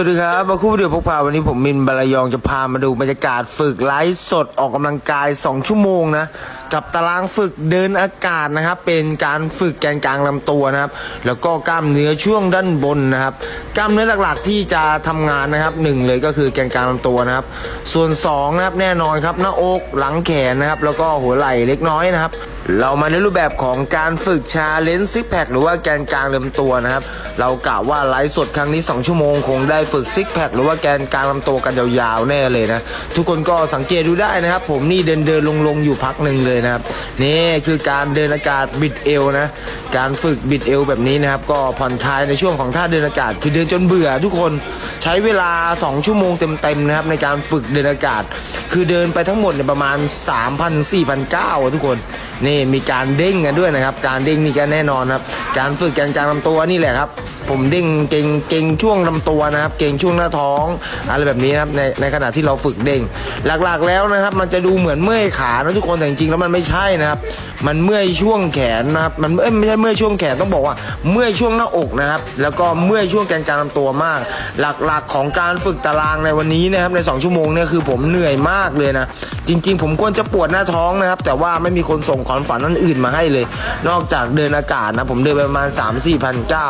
วัสดีครับมาคู่เดียวพกพาวันนี้ผมมินบรยองจะพามาดูบรรยากาศฝึกไลฟ์สดออกกำลังกาย 2 ชั่วโมงนะกับตารางฝึกเดินอากาศนะครับ เป็นการฝึกแกนกลางลำตัวนะครับ แล้วก็กล้ามเนื้อช่วงด้านบนนะครับ กล้ามเนื้อหลักๆที่จะทำงานนะครับหนึ่งเลยก็คือแกนกลางลำตัวนะครับ ส่วนสองนะครับแน่นอนครับหน้าอกหลังแขนนะครับ แล้วก็หัวไหล่เล็กน้อยนะครับ เรามาในรูปแบบของการฝึกชาเลนจ์ซิกแพคหรือว่าแกนกลางลำตัวนะครับ เรากะว่าไลฟ์สดครั้งนี้ 2 ชั่วโมงคงได้ฝึกซิกแพคหรือว่าแกนกลางลำตัวกันยาวๆแน่เลยนะทุกคนก็สังเกตดูได้นะครับ ผมนี่เดินเดินลงลงๆอยู่พักหนึ่งเลยนะครับนี่คือการเดินอากาศบิดเอวนะ การฝึกบิดเอวแบบนี้นะครับ ก็ผ่อนคลายในช่วงของท่าเดินอากาศ คือเดินจนเบื่อทุกคนใช้เวลา 2 ชั่วโมงเต็มๆนะครับในการฝึกเดินอากาศ คือเดินไปทั้งหมดเนี่ยประมาณ 3,000 4,900อะทุกคนนี่มีการเด้งกันด้วยนะครับ การเด้งนี่ก็แน่นอนครับ การฝึกแกนกลางลำตัวนี่แหละครับ ผมเด้งเก่งเก่งช่วงลำตัวนะครับ เก่งช่วงหน้าท้องอะไรแบบนี้นะครับในในขณะที่เราฝึกเด้งหลักๆแล้วนะครับ มันจะดูเหมือนเมื่อยขานะทุกคนแต่จริงๆแล้วมันไม่ใช่นะครับ มันเมื่อยช่วงแขนนะครับมันเอ้ยไม่ใช่เมื่อยช่วงแขนต้องบอกว่า เมื่อยช่วงหน้าอกนะครับ แล้วก็เมื่อยช่วงแกนกลางลำตัวมาก หลักๆของการฝึกตารางในวันนี้นะครับใน 2 ชั่วโมงเนี่ยคือผมเหนื่อยมากเลยนะจริง ๆ ผมควรจะปวดหน้าท้องนะครับ แต่ว่าไม่มีคนส่งของฝันอันอื่นมาให้เลย นอกจากเดินอากาศนะผมเดินไปประมาณ 3 4พันเจ้า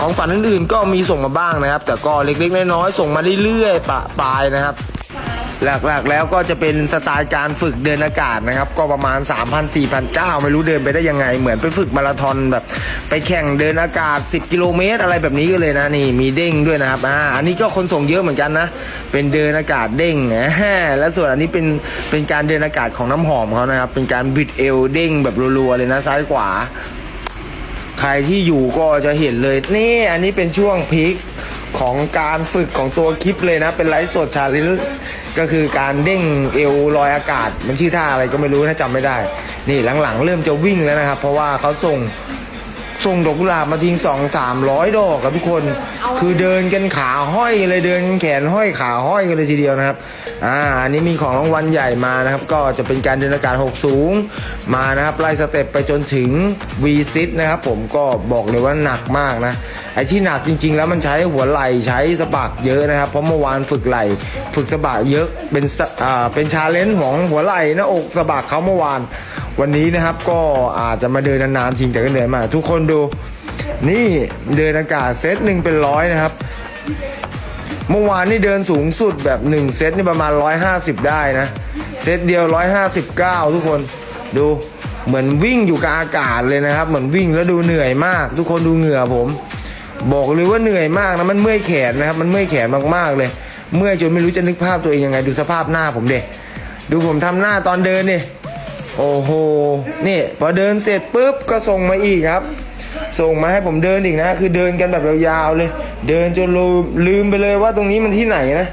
ของฝันอื่นๆก็มีส่งมาบ้างนะครับ แต่ก็เล็กๆน้อยๆส่งมาเรื่อยๆปะปลายนะครับ หลักๆแล้วก็จะเป็นสไตล์การฝึกเดินอากาศนะครับ ก็ประมาณ 3,000 4 0 0ไม่รู้เดินไปได้ยังไง เหมือนไปฝึกมาราธอนแบบไปแข่งเดินอากาศ 10 กิโลเมตร อะไรแบบนี้ก็เลยนะนี่มีเด้งด้วยนะครับอ่าอันนี้ก็คนส่งเยอะเหมือนกันนะ เป็นเดินอากาศเด้งแหมและส่วนอันนี้เป็นเป็นการเดินอากาศของน้ำหอมเขานะครับ เป็นการบิดเอวเด้งแบบรัวๆเลยนะซ้ายขวา ใครที่อยู่ก็จะเห็นเลยนี่อันนี้เป็นช่วงพีค ของการฝึกของตัวคลิปเลยนะ เป็นไลฟ์สดชาลิลก็คือการเด้งเอวลอยอากาศ มันชื่อท่าอะไรก็ไม่รู้ถ้าจำไม่ได้ นี่หลังๆ เริ่มจะวิ่งแล้วนะครับ เพราะว่าเขาส่ง ส่งดอกกุหลาบมาทิ้งสองสามร้อยดอกครับทุกคน คือเดินกันขาห้อยเลยเดินแขนห้อยขาห้อยกันเลยทีเดียวนะครับ อ่า อันนี้มีของรางวัลใหญ่มานะครับ ก็จะเป็นการเดินอากาศหกสูง มานะครับไล่สเต็ปไปจนถึง V ซิทนะครับผมก็บอกเลยว่าหนักมากนะ ไอ้ที่หนักจริง ๆ แล้วมันใช้หัวไหล่ใช้สะบักเยอะนะครับ เพราะเมื่อวานฝึกไหล่ฝึกสะบักเยอะเป็นสะอ่าเป็นชาเลนจ์ของหัวไหล่หน้าอกสะบักเขาเมื่อวาน วันนี้นะครับก็อาจจะมาเดินนานๆจริงแต่ก็เหนื่อยมากทุกคนดู นี่เดินอากาศเซตหนึ่งเป็นร้อยนะครับ เมื่อวานนี่เดินสูงสุดแบบ 1 เซตนี่ประมาณ 150 ได้นะ เซตเดียว 159 ทุกคนดูเหมือนวิ่งอยู่กับอากาศเลยนะครับ เหมือนวิ่งแล้วดูเหนื่อยมาก ทุกคนดูเหงื่อผม บอกเลยว่าเหนื่อยมากนะมันเมื่อยแขนนะครับ มันเมื่อยแขนมากๆเลย เมื่อยจนไม่รู้จะนึกภาพตัวเองยังไงดูสภาพหน้าผมเด็ดูผมทำหน้าตอนเดินเนี่ย โอ้โห นี่พอเดินเสร็จปุ๊บก็ส่งมาอีกครับ ส่งมาให้ผมเดินอีกนะ คือเดินกันแบบยาวๆเลย เดินจนลืมลืมไปเลยว่าตรงนี้มันที่ไหนนะ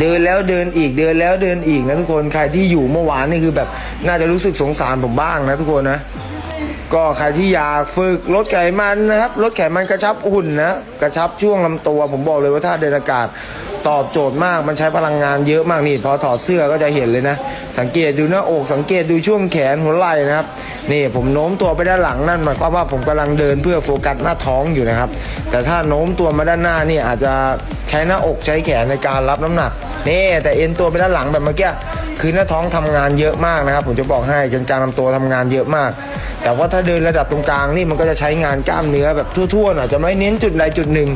เดินแล้วเดินอีกเดินแล้วเดินอีกนะทุกคน ใครที่อยู่เมื่อวานนี่คือแบบน่าจะรู้สึกสงสารผมบ้างนะทุกคนนะ ก็ใครที่อยากฝึกลดไขมันนะครับ ลดไขมันกระชับหุ่นนะ กระชับช่วงลำตัว ผมบอกเลยว่าถ้าเดินอากาศ ตอบโจทย์มากมันใช้พลังงานเยอะมากนี่พอถอดเสื้อก็จะเห็นเลยนะ สังเกตดูหน้าอกสังเกตดูช่วงแขนหัวไหล่นะครับนี่ผมโน้มตัวไปด้านหลังนั่นหมายความว่าผมกำลังเดินเพื่อโฟกัสหน้าท้องอยู่นะครับ แต่ถ้าโน้มตัวมาด้านหน้านี่อาจจะใช้หน้าอกใช้แขนในการรับน้ำหนักนี่แต่เอ็นตัวไปด้านหลังแบบเมื่อกี้คือหน้าท้องทำงานเยอะมากนะครับ ผมจะบอกให้จนกลางลำตัวทำงานเยอะมาก แต่ว่าถ้าเดินระดับตรงกลางนี่มันก็จะใช้งานกล้ามเนื้อแบบทั่วๆหน่อยจะไม่เน้นจุดใดจุดหนึ่ง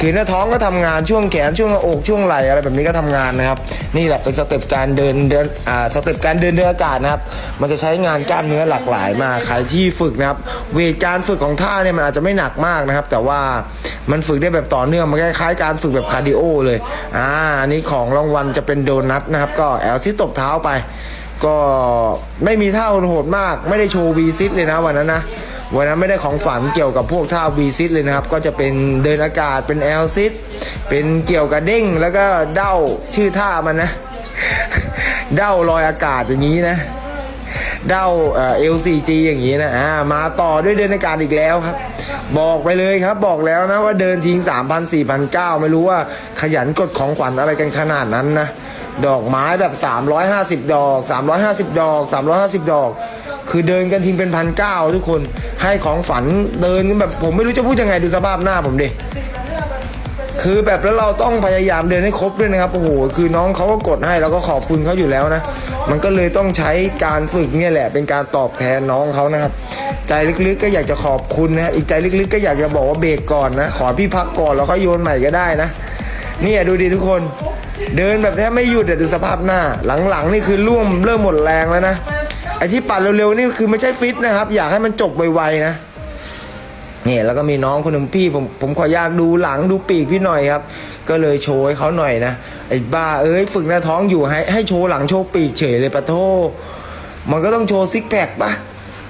คือหน้าท้องก็ทำงานช่วงแขนช่วงหน้าอกช่วงไหล่อะไรแบบนี้ก็ทำงานนะครับ นี่แหละเป็นสเต็ปการเดินเดินอ่าสเต็ปการเดินเดินอากาศนะครับ มันจะใช้งานกล้ามเนื้อหลากหลายมากใครที่ฝึกนะครับ เวทการฝึกของท่าเนี่ยมันอาจจะไม่หนักมากนะครับ แต่ว่ามันฝึกได้แบบต่อเนื่องมันคล้ายๆการฝึกแบบคาร์ดิโอเลยอ่าอันนี้ของรางวัลจะเป็นโดนัทนะครับ ก็แอลซิตบเท้าไป ก็ไม่มีท่าโหดมาก ไม่ได้โชว์วีซิตเลยนะวันนั้นนะ วันนั้นไม่ได้ของฝันเกี่ยวกับพวกท่าวีซิตเลยนะครับ ก็จะเป็นเดินอากาศเป็นแอลซิตเป็นเกี่ยวกับเด้งแล้วก็เด้าชื่อท่ามันนะ เด้าลอยอากาศอย่างนี้นะเด้าเอ่อ L4G อย่างนี้นะอ่ามาต่อด้วยเดินอากาศอีกแล้วครับ บอกไปเลยครับบอกแล้วนะว่าเดินทิ้ง3,000 4 0 0ไม่รู้ว่าขยันกดของขวัญอะไรกันขนาดนั้นนะดอกไม้แบบ 350 ดอก 350 ดอก 350 ดอก คือเดินกันทิ้งเป็นพันเก้าทุกคนให้ของฝันเดินกันแบบผมไม่รู้จะพูดยังไงดูสภาพหน้าผมดิคือแบบแล้วเราต้องพยายามเดินให้ครบด้วยนะครับโอ้โหคือน้องเขาก็กดให้แล้วก็ขอบคุณเขาอยู่แล้วนะ มันก็เลยต้องใช้การฝึกเนี่ยแหละ เป็นการตอบแทนน้องเขานะครับ ใจลึกๆก็อยากจะขอบคุณนะอีกใจลึกๆก็อยากจะบอกว่าเบรกก่อนนะขอพี่พักก่อนแล้วก็โยนใหม่ก็ได้นะนี่ดูดิทุกคน เดินแบบแทบไม่หยุดอะดูสภาพหน้า หลังๆนี่คือร่วมเริ่มหมดแรงแล้วนะ ไอที่ปัดเร็วๆนี่คือไม่ใช่ฟิตนะครับ อยากให้มันจบไวๆนะเนี่ยแล้วก็มีน้องคนหนึ่งพี่ผมผมขออยากดูหลังดูปีกพี่หน่อยครับ ก็เลยโชว์ให้เขาหน่อยนะไอ้บ้าเอ้ยฝึกหน้าท้องอยู่ให้ให้โชว์หลังโชว์ปีกเฉยเลยปะโทมันก็ต้องโชว์ซิกแพคปะ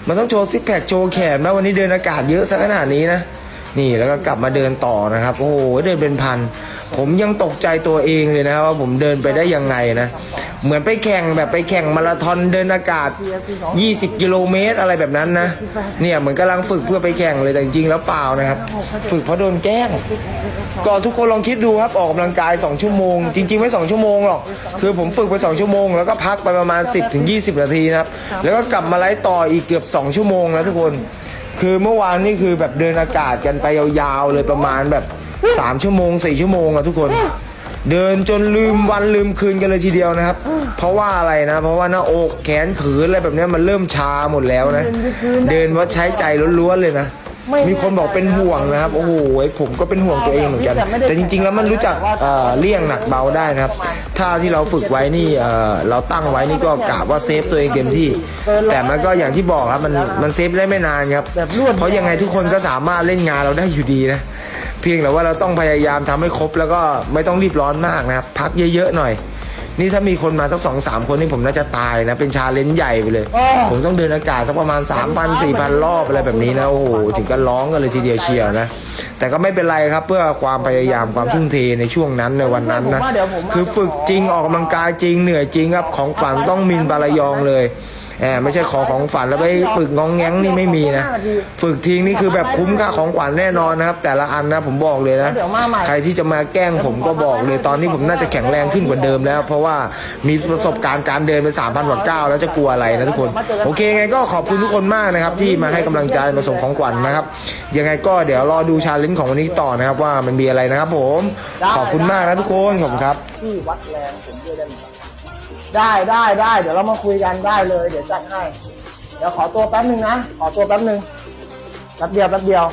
มันต้องโชว์ซิกแพคโชว์แขนนะวันนี้เดินอากาศเยอะซะขนาดนี้นะนี่แล้วก็กลับมาเดินต่อนะครับ โอ้โหเดินเป็นพัน ผมยังตกใจตัวเองเลยนะว่าผมเดินไปได้ยังไงนะ เหมือนไปแข่งแบบไปแข่งมาราธอนเดินอากาศ 20 กิโลเมตรอะไรแบบนั้นนะเนี่ยเหมือนกำลังฝึกเพื่อไปแข่งเลยแต่จริงๆแล้วเปล่านะครับ ฝึกเพราะโดนแกล้งก็ทุกคนลองคิดดูครับออกกำลังกาย 2 ชั่วโมง จริง ๆ ไม่ 2 ชั่วโมงหรอกคือผมฝึกไป 2 ชั่วโมง แล้วก็พักไปประมาณ 10ถึง20 นาทีนะครับแล้วก็กลับมาไลฟ์ต่ออีกเกือบ 2 ชั่วโมงนะทุกคนคือเมื่อวานนี่คือแบบเดินอากาศกันไปยาวๆเลยประมาณแบบ 3 ชั่วโมง 4 ชั่วโมงอะทุกคน เดินจนลืมวันลืมคืนกันเลยทีเดียวนะครับ เพราะว่าอะไรนะ เพราะว่าหน้าอกแขนขืนอะไรแบบเนี้ยมันเริ่มชาหมดแล้วนะ เดินว่าใช้ใจล้วนๆเลยนะมีคนบอกเป็นห่วงนะครับ โอ้โหผมก็เป็นห่วงตัวเองเหมือนกัน แต่จริง ๆ แล้วมันรู้จักเอ่อเลี่ยงหนักเบาได้นะครับถ้าที่เราฝึกไว้นี่เอ่อเราตั้งไว้นี่ก็กะว่าเซฟตัวเองเต็มที่ แต่มันก็อย่างที่บอกครับมันมันเซฟได้ไม่นานครับเพราะยังไงทุกคนก็สามารถเล่นงานเราได้อยู่ดีนะ เพียงแต่ว่าเราต้องพยายามทำให้ครบแล้วก็ไม่ต้องรีบร้อนมากนะครับ พักเยอะๆหน่อย นี่ถ้ามีคนมาสักสองสามคนนี่ผมน่าจะตายนะ เป็นชาเลนจ์ใหญ่ไปเลย ผมต้องเดินอากาศสักประมาณ 3,000 4,000 รอบอะไรแบบนี้นะ โอ้โห ถึงกันร้องกันเลยทีเดียวเชียวนะ แต่ก็ไม่เป็นไรครับเพื่อความพยายามความทุ่มเทในช่วงนั้นในวันนั้นนะ คือฝึกจริงออกกำลังกายจริงเหนื่อยจริงครับของฝันต้องมินบารายองเลย แอบไม่ใช่ขอของฝันแล้วไปฝึกงองแงงนี่ไม่มีนะ ฝึกทิ้งนี่คือแบบคุ้มค่าของขวัญแน่นอนนะครับ แต่ละอันนะผมบอกเลยนะเดี๋ยวมาใหม่ใครที่จะมาแกล้งผมก็บอกเลยตอนนี้ผมน่าจะแข็งแรงขึ้นกว่าเดิมแล้ว เพราะว่ามีประสบการณ์การเดินไป3,000กว่าก้าวแล้วจะกลัวอะไรนะทุกคน โอเคไงก็ขอบคุณทุกคนมากนะครับ ที่มาให้กำลังใจมาส่งของขวัญนะครับ ยังไงก็เดี๋ยวรอดูชาเลนจ์ของวันนี้ต่อนะครับว่ามันมีอะไรนะครับ ผม ขอบคุณมากนะทุกคนขอบคุณครับที่วัดแรงผมด้วยได้ไหมครับ ได้ได้ได้เดี๋ยวเรามาคุยกันได้เลย เดี๋ยวจัดให้ เดี๋ยวขอตัวแป๊บหนึ่งนะ ขอตัวแป๊บหนึ่งแป๊บเดียวแป๊บเดียว